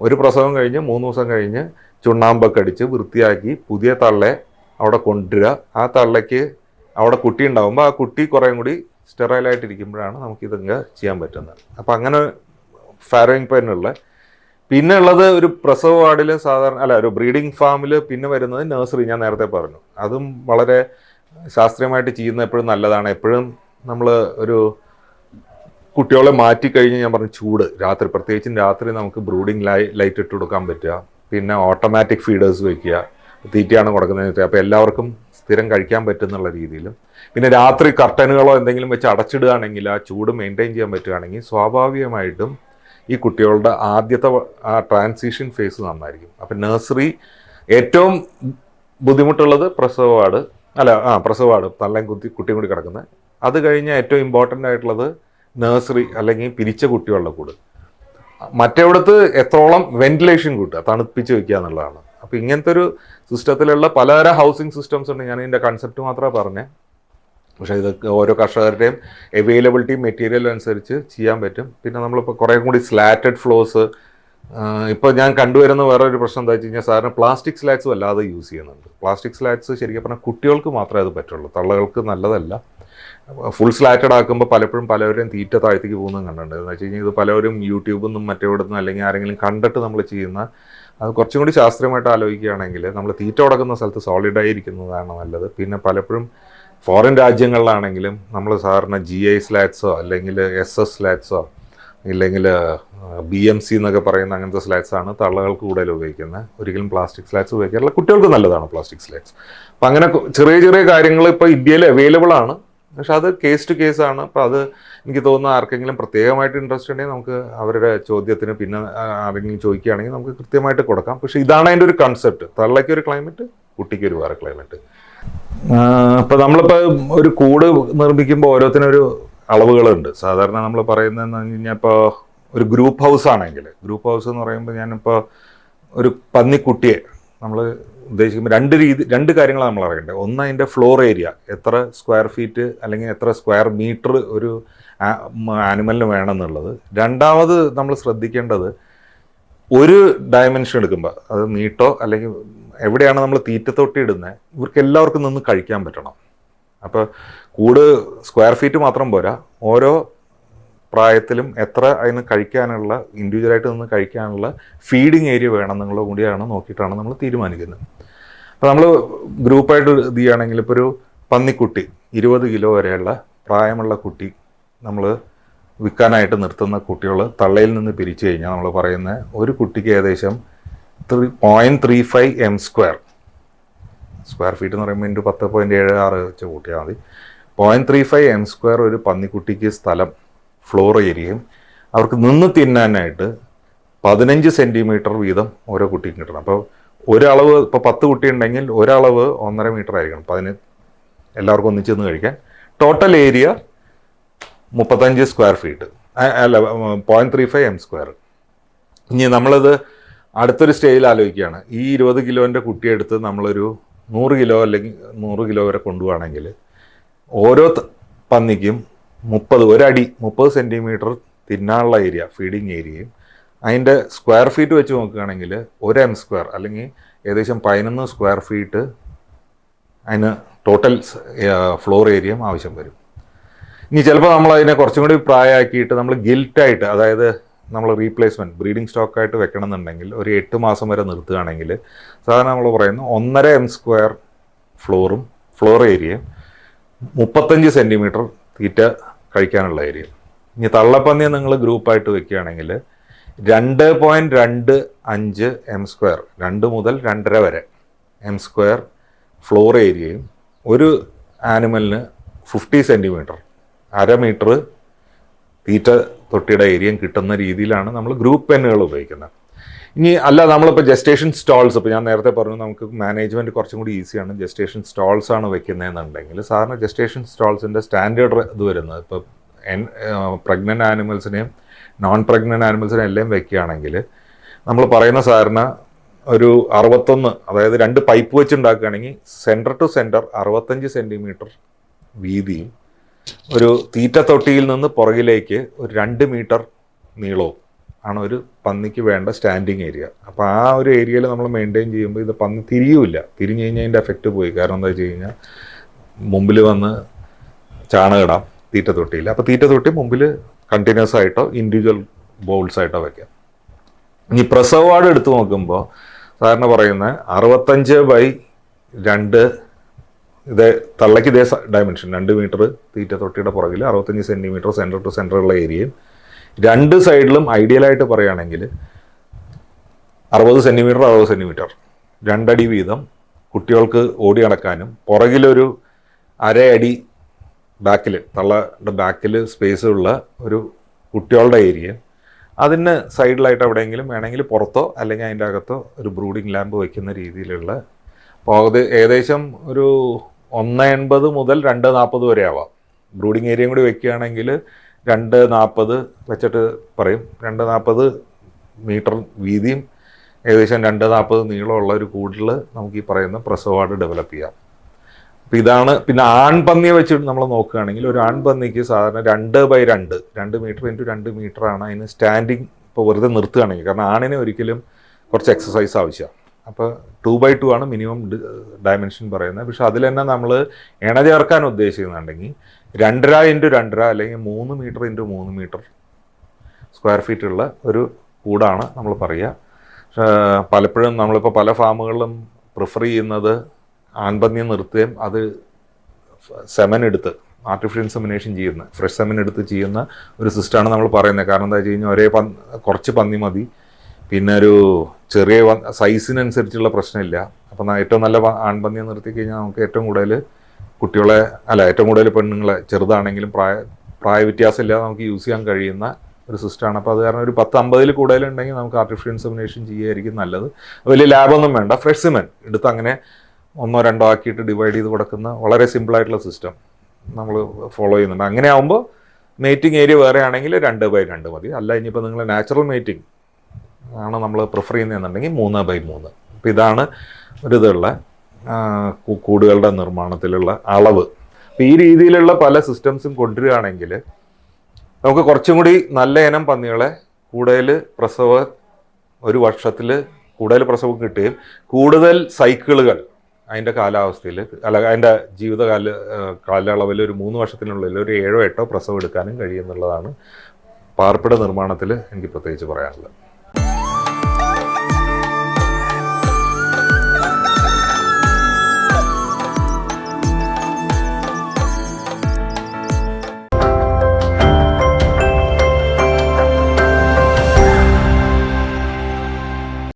ഒരു പ്രസവം കഴിഞ്ഞ് മൂന്ന് ദിവസം കഴിഞ്ഞ് ചുണ്ണാമ്പൊക്കെ അടിച്ച് വൃത്തിയാക്കി പുതിയ തള്ളെ അവിടെ കൊണ്ടുവരിക. ആ തള്ളയ്ക്ക് അവിടെ കുട്ടി ഉണ്ടാകുമ്പോൾ ആ കുട്ടി കുറേയും കൂടി സ്റ്റെറൈലായിട്ടിരിക്കുമ്പോഴാണ് നമുക്കിതങ്ങ് ചെയ്യാൻ പറ്റുന്നത്. അപ്പോൾ അങ്ങനെ ഫാരോയിങ് പെയിനുള്ള പിന്നെ ഉള്ളത് ഒരു പ്രസവ വാർഡിൽ സാധാരണ അല്ല ഒരു ബ്രീഡിംഗ് ഫാമിൽ പിന്നെ വരുന്നത് നഴ്സറി ഞാൻ നേരത്തെ പറഞ്ഞു. അതും വളരെ ശാസ്ത്രീയമായിട്ട് ചെയ്യുന്ന എപ്പോഴും നല്ലതാണ്. എപ്പോഴും നമ്മൾ ഒരു കുട്ടികളെ മാറ്റി കഴിഞ്ഞ് ഞാൻ പറഞ്ഞു ചൂട് രാത്രി പ്രത്യേകിച്ചും രാത്രി നമുക്ക് ബ്രൂഡിംഗ് ലൈ ലൈറ്റ് ഇട്ട് കൊടുക്കാൻ പറ്റുക. പിന്നെ ഓട്ടോമാറ്റിക് ഫീഡേഴ്സ് വയ്ക്കുക തീറ്റയാണ് കൊടുക്കുന്നത് അപ്പോൾ എല്ലാവർക്കും സ്ഥിരം കഴിക്കാൻ പറ്റുന്നുള്ള രീതിയിലും. പിന്നെ രാത്രി കർട്ടനുകളോ എന്തെങ്കിലും വെച്ച് അടച്ചിടുകയാണെങ്കിൽ ആ ചൂട് മെയിന്റെയിൻ ചെയ്യാൻ പറ്റുകയാണെങ്കിൽ സ്വാഭാവികമായിട്ടും ഈ കുട്ടികളുടെ ആദ്യത്തെ ആ ട്രാൻസിഷൻ ഫേസ് നന്നായിരിക്കും. അപ്പം നഴ്സറി ഏറ്റവും ബുദ്ധിമുട്ടുള്ളത് പ്രസവവാട് അല്ല ആ പ്രസവവാട് നല്ല കുത്തി കുട്ടിയും കൂടി കിടക്കുന്നത് അത് കഴിഞ്ഞ് ഏറ്റവും ഇമ്പോർട്ടന്റ് ആയിട്ടുള്ളത് നഴ്സറി അല്ലെങ്കിൽ പിരിച്ച കുട്ടികളുടെ കൂട്. മറ്റെവിടത്ത് എത്രോളം വെന്റിലേഷൻ കൂട്ടുക തണുപ്പിച്ച് വെക്കുക എന്നുള്ളതാണ്. അപ്പോൾ ഇങ്ങനത്തെ ഒരു സിസ്റ്റത്തിലുള്ള പലതരം ഹൗസിംഗ് സിസ്റ്റംസ് ഉണ്ട്. ഞാൻ ഇതിന്റെ കൺസെപ്റ്റ് മാത്രമേ പറഞ്ഞേ. പക്ഷേ ഇതൊക്കെ ഓരോ കർഷകരുടെയും അവൈലബിലിറ്റി മെറ്റീരിയൽ അനുസരിച്ച് ചെയ്യാൻ പറ്റും. പിന്നെ നമ്മളിപ്പോൾ കുറേ കൂടി സ്ലാറ്റഡ് ഫ്ലോസ് ഇപ്പോൾ ഞാൻ കണ്ടുവരുന്ന വേറൊരു പ്രശ്നം എന്താ വെച്ച് കഴിഞ്ഞാൽ സാറിന് പ്ലാസ്റ്റിക് സ്ലാറ്റ്സ് വല്ലാതെ യൂസ് ചെയ്യുന്നുണ്ട്. പ്ലാസ്റ്റിക് സ്ലാറ്റ്സ് ശരിക്കും പറഞ്ഞാൽ കുട്ടികൾക്ക് മാത്രമേ അത് പറ്റുള്ളൂ. തള്ളകൾക്ക് നല്ലതല്ല. ഫുൾ സ്ലാറ്റഡ് ആക്കുമ്പോൾ പലപ്പോഴും പലവരും തീറ്റ താഴ്ത്തേക്ക് പോകുന്നതും കണ്ടിട്ടുണ്ട്. എന്ന് വെച്ച് കഴിഞ്ഞാൽ ഇത് പലവരും യൂട്യൂബിൽ നിന്നും മറ്റെവിടെ അല്ലെങ്കിൽ ആരെങ്കിലും കണ്ടിട്ട് നമ്മൾ ചെയ്യുന്ന അത് കുറച്ചും കൂടി ശാസ്ത്രീയമായിട്ട് ആലോചിക്കുകയാണെങ്കിൽ നമ്മൾ തീറ്റ ഉടക്കുന്ന സ്ഥലത്ത് സോളിഡായി ഇരിക്കുന്നതാണ് നല്ലത്. പിന്നെ പലപ്പോഴും ഫോറിൻ രാജ്യങ്ങളിലാണെങ്കിലും നമ്മൾ സാധാരണ ജി ഐ സ്ലാറ്റ്സോ അല്ലെങ്കിൽ എസ് എസ് സ്ലാറ്റ്സോ ഇല്ലെങ്കിൽ ബി എം സി എന്നൊക്കെ പറയുന്ന അങ്ങനത്തെ സ്ലാറ്റ്സ് ആണ് തള്ളകൾക്ക് കൂടുതൽ ഉപയോഗിക്കുന്നത്. ഒരിക്കലും പ്ലാസ്റ്റിക് സ്ലാറ്റ്സ് ഉപയോഗിക്കാറില്ല. കുട്ടികൾക്ക് നല്ലതാണ് പ്ലാസ്റ്റിക് സ്ലാറ്റ്സ് അപ്പം അങ്ങനെ ചെറിയ ചെറിയ കാര്യങ്ങൾ ഇപ്പോൾ ഇന്ത്യയിൽ അവൈലബിൾ ആണ്. പക്ഷെ അത് കേസ് ടു കേസ് ആണ്. അപ്പോൾ അത് എനിക്ക് തോന്നുന്നു ആർക്കെങ്കിലും പ്രത്യേകമായിട്ട് ഇൻട്രസ്റ്റ് ഉണ്ടെങ്കിൽ നമുക്ക് അവരുടെ ചോദ്യത്തിന് പിന്നെ ആരെങ്കിലും ചോദിക്കുകയാണെങ്കിൽ നമുക്ക് കൃത്യമായിട്ട് കൊടുക്കാം. പക്ഷേ ഇതാണ് അതിന്റെ ഒരു കൺസെപ്റ്റ് തള്ളയ്ക്ക് ഒരു ക്ലൈമറ്റ് കുട്ടിക്ക് ഒരു വേറെ ക്ലൈമറ്റ് ഇപ്പം നമ്മളിപ്പോൾ ഒരു കൂട് നിർമ്മിക്കുമ്പോൾ ഓരോത്തിനൊരു അളവുകളുണ്ട്. സാധാരണ നമ്മൾ പറയുന്നതെന്ന് പറഞ്ഞു കഴിഞ്ഞാൽ ഇപ്പോൾ ഒരു ഗ്രൂപ്പ് ഹൗസ് ആണെങ്കിൽ ഗ്രൂപ്പ് ഹൗസ് എന്ന് പറയുമ്പോൾ ഞാനിപ്പോൾ ഒരു പന്നിക്കുട്ടിയെ നമ്മൾ ഉദ്ദേശിക്കുമ്പോൾ രണ്ട് രീതി രണ്ട് കാര്യങ്ങളാണ് നമ്മൾ അറിയേണ്ടത് ഒന്ന് അതിന്റെ ഫ്ലോർ ഏരിയ. എത്ര സ്ക്വയർ ഫീറ്റ് അല്ലെങ്കിൽ എത്ര സ്ക്വയർ മീറ്റർ ഒരു ആനിമലിന് വേണമെന്നുള്ളത് രണ്ടാമത് നമ്മൾ ശ്രദ്ധിക്കേണ്ടത് ഒരു ഡയമെൻഷൻ എടുക്കുമ്പോൾ അത് മീറ്റോ അല്ലെങ്കിൽ എവിടെയാണ് നമ്മൾ തീറ്റത്തൊട്ടി ഇടുന്നത് ഇവർക്ക് എല്ലാവർക്കും നിന്ന് കഴിക്കാൻ പറ്റണം. അപ്പോൾ കൂട് സ്ക്വയർ ഫീറ്റ് മാത്രം പോരാ. ഓരോ പ്രായത്തിലും എത്ര അതിന് കഴിക്കാനുള്ള ഇൻഡിവിജ്വലായിട്ട് നിന്ന് കഴിക്കാനുള്ള ഫീഡിങ് ഏരിയ വേണം എന്നുള്ള കൂടിയാണ് നോക്കിയിട്ടാണ് നമ്മൾ തീരുമാനിക്കുന്നത്. അപ്പോൾ നമ്മൾ ഗ്രൂപ്പായിട്ട് ഇത് ചെയ്യുകയാണെങ്കിൽ ഇപ്പോൾ ഒരു പന്നിക്കുട്ടി ഇരുപത് കിലോ വരെയുള്ള പ്രായമുള്ള കുട്ടി നമ്മൾ വിൽക്കാനായിട്ട് നിർത്തുന്ന കുട്ടികൾ തള്ളയിൽ നിന്ന് പിരിച്ചു കഴിഞ്ഞാൽ നമ്മൾ പറയുന്ന ഒരു കുട്ടിക്ക് ഏകദേശം three point three five M square square feet എന്ന് പറയുമ്പോൾ ഇന്റു പത്ത് പോയിന്റ് ഏഴ് ആറ് വെച്ച് കൂട്ടിയാൽ മതി. Point three five M square ഒരു പന്നിക്കുട്ടിക്ക് സ്ഥലം ഫ്ലോർ ഏരിയയും അവർക്ക് നിന്ന് തിന്നാനായിട്ട് പതിനഞ്ച് സെന്റിമീറ്റർ വീതം ഓരോ കുട്ടിക്കും കിട്ടണം. അപ്പോൾ ഒരളവ് ഇപ്പോൾ പത്ത് കുട്ടി ഉണ്ടെങ്കിൽ ഒരളവ് ഒന്നര മീറ്റർ ആയിരിക്കണം അപ്പോൾ അതിന് എല്ലാവർക്കും ഒന്നിച്ച് നിന്ന് കഴിക്കാൻ. ടോട്ടൽ ഏരിയ മുപ്പത്തഞ്ച് സ്ക്വയർ ഫീറ്റ് അല്ല point three five M square ഇനി നമ്മളിത് അടുത്തൊരു സ്റ്റേജിൽ ആലോചിക്കുകയാണ്. ഈ ഇരുപത് കിലോന്റെ കുട്ടിയെടുത്ത് നമ്മളൊരു നൂറ് കിലോ അല്ലെങ്കിൽ നൂറ് കിലോ വരെ കൊണ്ടുപോവാണെങ്കിൽ ഓരോ പന്നിക്കും മുപ്പത് ഒരടി മുപ്പത് സെന്റിമീറ്റർ തിന്നാനുള്ള ഏരിയ ഫീഡിങ് ഏരിയയും അതിന്റെ സ്ക്വയർ ഫീറ്റ് വെച്ച് നോക്കുകയാണെങ്കിൽ ഒരു എം സ്ക്വയർ അല്ലെങ്കിൽ ഏകദേശം പതിനൊന്ന് സ്ക്വയർ ഫീറ്റ് അതിന് ടോട്ടൽ ഫ്ലോർ ഏരിയയും ആവശ്യം വരും. ഇനി ചിലപ്പോൾ നമ്മൾ അതിനെ കുറച്ചും കൂടി പ്രായമാക്കിയിട്ട് നമ്മൾ ഗിൽറ്റായിട്ട് അതായത് നമ്മൾ റീപ്ലേസ്മെന്റ് ബ്രീഡിംഗ് സ്റ്റോക്കായിട്ട് വെക്കണം എന്നുണ്ടെങ്കിൽ ഒരു എട്ട് മാസം വരെ നിർത്തുകയാണെങ്കിൽ സാധാരണ നമ്മൾ പറയുന്നു ഒന്നര എം സ്ക്വയർ ഫ്ലോറും ഫ്ലോർ ഏരിയയും മുപ്പത്തഞ്ച് സെന്റിമീറ്റർ തീറ്റ കഴിക്കാനുള്ള ഏരിയ ഇനി തള്ളപ്പന്നിയെ നിങ്ങൾ ഗ്രൂപ്പായിട്ട് വെക്കുകയാണെങ്കിൽ രണ്ട് പോയിന്റ് രണ്ട് അഞ്ച് എം സ്ക്വയർ രണ്ട് മുതൽ രണ്ടര വരെ എം സ്ക്വയർ ഫ്ലോർ ഏരിയയും ഒരു ആനിമലിന് ഫിഫ്റ്റി സെന്റിമീറ്റർ അര മീറ്റർ തീറ്റ തൊട്ടിയുടെ ഏരിയയും കിട്ടുന്ന രീതിയിലാണ് നമ്മൾ ഗ്രൂപ്പ് പെന്നുകൾ ഉപയോഗിക്കുന്നത്. ഇനി അല്ല നമ്മളിപ്പോൾ ജസ്റ്റേഷൻ സ്റ്റോൾസ് ഇപ്പോൾ ഞാൻ നേരത്തെ പറഞ്ഞു നമുക്ക് മാനേജ്മെന്റ് കുറച്ചും കൂടി ഈസിയാണ് ജസ്റ്റേഷൻ സ്റ്റോൾസ് ആണ് വെക്കുന്നതെന്നുണ്ടെങ്കിൽ സാറിന് ജസ്റ്റേഷൻ സ്റ്റോൾസിന്റെ സ്റ്റാൻഡേർഡ് ഇത് വരുന്നത്. ഇപ്പോൾ എൻ പ്രഗ്നന്റ് ആനിമൽസിനെയും നോൺ പ്രഗ്നന്റ് ആനിമൽസിനെയും എല്ലാം വെക്കുകയാണെങ്കിൽ നമ്മൾ പറയുന്ന സാറിന് ഒരു അറുപത്തൊന്ന് അതായത് രണ്ട് പൈപ്പ് വെച്ച് ഉണ്ടാക്കുകയാണെങ്കിൽ സെന്റർ ടു സെന്റർ അറുപത്തഞ്ച് സെന്റിമീറ്റർ വീതിയും ഒരു തീറ്റ തൊട്ടിയിൽ നിന്ന് പുറകിലേക്ക് ഒരു രണ്ട് മീറ്റർ നീളവും ആണ് ഒരു പന്നിക്ക് വേണ്ട സ്റ്റാൻഡിങ് ഏരിയ. അപ്പോൾ ആ ഒരു ഏരിയയിൽ നമ്മൾ മെയിന്റെയിൻ ചെയ്യുമ്പോൾ ഇത് പന്നി തിരിയൂല തിരിഞ്ഞു കഴിഞ്ഞാൽ അതിന്റെ എഫക്റ്റ് പോയി. കാരണം എന്താ വെച്ച് കഴിഞ്ഞാൽ മുമ്പിൽ വന്ന് ചാണകിടാം തീറ്റ തൊട്ടിയിൽ അപ്പോൾ തീറ്റ തൊട്ടി മുമ്പിൽ കണ്ടിന്യൂസ് ആയിട്ടോ ഇൻഡിവിജ്വൽ ബോൾസ് ആയിട്ടോ വെക്കാം. ഇനി പ്രസവ് വാർഡ് എടുത്തു നോക്കുമ്പോൾ സാറിന് പറയുന്ന അറുപത്തഞ്ച് ബൈ രണ്ട് ഇത് തള്ളയ്ക്ക് ഇതേ ഡയമെൻഷൻ രണ്ട് മീറ്റർ തീറ്റ തൊട്ടിയുടെ പുറകിൽ അറുപത്തഞ്ച് സെന്റിമീറ്റർ സെന്റർ ടു സെന്റർ ഉള്ള ഏരിയയും രണ്ട് സൈഡിലും ഐഡിയലായിട്ട് പറയുകയാണെങ്കിൽ അറുപത് സെന്റിമീറ്റർ അറുപത് സെന്റിമീറ്റർ രണ്ടടി വീതം കുട്ടികൾക്ക് ഓടി നടക്കാനും പുറകിലൊരു അര അടി ബാക്കിൽ തള്ളയുടെ ബാക്കിൽ സ്പേസ് ഉള്ള ഒരു കുട്ടികളുടെ ഏരിയ അതിന് സൈഡിലായിട്ട് എവിടെയെങ്കിലും വേണമെങ്കിൽ പുറത്തോ അല്ലെങ്കിൽ അതിന്റെ അകത്തോ ഒരു ബ്രൂഡിംഗ് ലാമ്പ് വയ്ക്കുന്ന രീതിയിലുള്ള അപ്പോൾ അത് ഏകദേശം ഒരു ഒന്ന് എൺപത് മുതൽ രണ്ട് നാൽപ്പത് വരെ ആവാം. ബ്രൂഡിങ് ഏരിയയും കൂടി വെക്കുകയാണെങ്കിൽ രണ്ട് നാൽപ്പത് വെച്ചിട്ട് പറയും. രണ്ട് നാൽപ്പത് മീറ്റർ വീതിയും ഏകദേശം രണ്ട് നാൽപ്പത് നീളമുള്ള ഒരു കൂടിൽ നമുക്ക് ഈ പറയുന്ന പ്രസവാർഡ് ഡെവലപ്പ് ചെയ്യാം. അപ്പോൾ ഇതാണ് പിന്നെ ആൺപന്നിയെ വെച്ചിട്ട് നമ്മൾ നോക്കുകയാണെങ്കിൽ ഒരു ആൺപന്നിക്ക് സാധാരണ രണ്ട് ബൈ രണ്ട് രണ്ട് മീറ്റർ ഇന്റു രണ്ട് മീറ്റർ ആണ് അതിന് സ്റ്റാൻഡിങ് ഇപ്പോൾ വെറുതെ നിർത്തുകയാണെങ്കിൽ. കാരണം ആണിന് ഒരിക്കലും കുറച്ച് എക്സസൈസ് ആവശ്യമാണ്. അപ്പോൾ ടു ബൈ ടു ആണ് മിനിമം ഡയമെൻഷൻ പറയുന്നത്. പക്ഷെ അതിൽ തന്നെ നമ്മൾ ഇണ ചേർക്കാൻ ഉദ്ദേശിക്കുന്നുണ്ടെങ്കിൽ രണ്ടര ഇന്റു രണ്ടര അല്ലെങ്കിൽ മൂന്ന് മീറ്റർ ഇന്റു മൂന്ന് മീറ്റർ സ്ക്വയർ ഫീറ്റ് ഉള്ള ഒരു കൂടാണ് നമ്മൾ പറയുക. പലപ്പോഴും നമ്മളിപ്പോൾ പല ഫാമുകളിലും പ്രിഫർ ചെയ്യുന്നത് ആൺപന്നിയെ നിർത്തുകയും അത് സെമൻ എടുത്ത് ആർട്ടിഫിഷ്യൽ ഇൻസെമിനേഷൻ ചെയ്യുന്ന ഫ്രഷ് സെമൻ എടുത്ത് ചെയ്യുന്ന ഒരു സിസ്റ്റമാണ് നമ്മൾ പറയുന്നത്. കാരണം എന്താ വെച്ച് കഴിഞ്ഞാൽ ഒരേ പന്നി കുറച്ച് പന്നി മതി. പിന്നെ ഒരു ചെറിയ സൈസിനനുസരിച്ചുള്ള പ്രശ്നമില്ല. അപ്പം ഏറ്റവും നല്ല ആൺപന്നിയെ നിർത്തി കഴിഞ്ഞാൽ നമുക്ക് ഏറ്റവും കൂടുതൽ കുട്ടികളെ അല്ല ഏറ്റവും കൂടുതൽ പെണ്ണുങ്ങളെ ചെറുതാണെങ്കിലും പ്രായ പ്രായ വ്യത്യാസം ഇല്ലാതെ നമുക്ക് യൂസ് ചെയ്യാൻ കഴിയുന്ന ഒരു സിസ്റ്റമാണ്. അപ്പോൾ അത് കാരണം ഒരു പത്ത് അമ്പതിൽ കൂടുതലുണ്ടെങ്കിൽ നമുക്ക് ആർട്ടിഫിഷ്യൽ ഇൻസെമിനേഷൻ ചെയ്യുകയായിരിക്കും നല്ലത്. വലിയ ലാഭമൊന്നും വേണ്ട. ഫ്രഷ് സിമൻ എടുത്ത് അങ്ങനെ ഒന്നോ രണ്ടോ ആക്കിയിട്ട് ഡിവൈഡ് ചെയ്ത് കൊടുക്കുന്ന വളരെ സിമ്പിളായിട്ടുള്ള സിസ്റ്റം നമ്മൾ ഫോളോ ചെയ്യുന്നുണ്ട്. അങ്ങനെ ആകുമ്പോൾ മേറ്റിംഗ് ഏരിയ വേറെ ആണെങ്കിൽ രണ്ട് ബൈ രണ്ട് മതി. അല്ല ഇനിയിപ്പോൾ നിങ്ങൾ നാച്ചുറൽ മേറ്റിംഗ് ആണ് നമ്മൾ പ്രിഫർ ചെയ്യുന്നതെന്നുണ്ടെങ്കിൽ മൂന്ന് ബൈ മൂന്ന്. അപ്പോൾ ഇതാണ് ഒരു ഇതുള്ള കൂടുകളുടെ നിർമ്മാണത്തിലുള്ള അളവ്. അപ്പോൾ ഈ രീതിയിലുള്ള പല സിസ്റ്റംസും കൊണ്ടുവരികയാണെങ്കിൽ നമുക്ക് കുറച്ചും കൂടി നല്ല ഇനം പന്നികളെ കൂടുതൽ പ്രസവ ഒരു വർഷത്തിൽ കൂടുതൽ പ്രസവം കിട്ടുകയും കൂടുതൽ സൈക്കിളുകൾ അതിന്റെ കാലാവസ്ഥയിൽ അല്ല അതിന്റെ ജീവിതകാല കാലയളവിൽ ഒരു മൂന്ന് വർഷത്തിനുള്ളിൽ ഒരു ഏഴോ എട്ടോ പ്രസവം എടുക്കാനും കഴിയുമെന്നുള്ളതാണ് പാർപ്പിട നിർമ്മാണത്തിൽ എനിക്ക് പ്രത്യേകിച്ച് പറയാനുള്ളത്.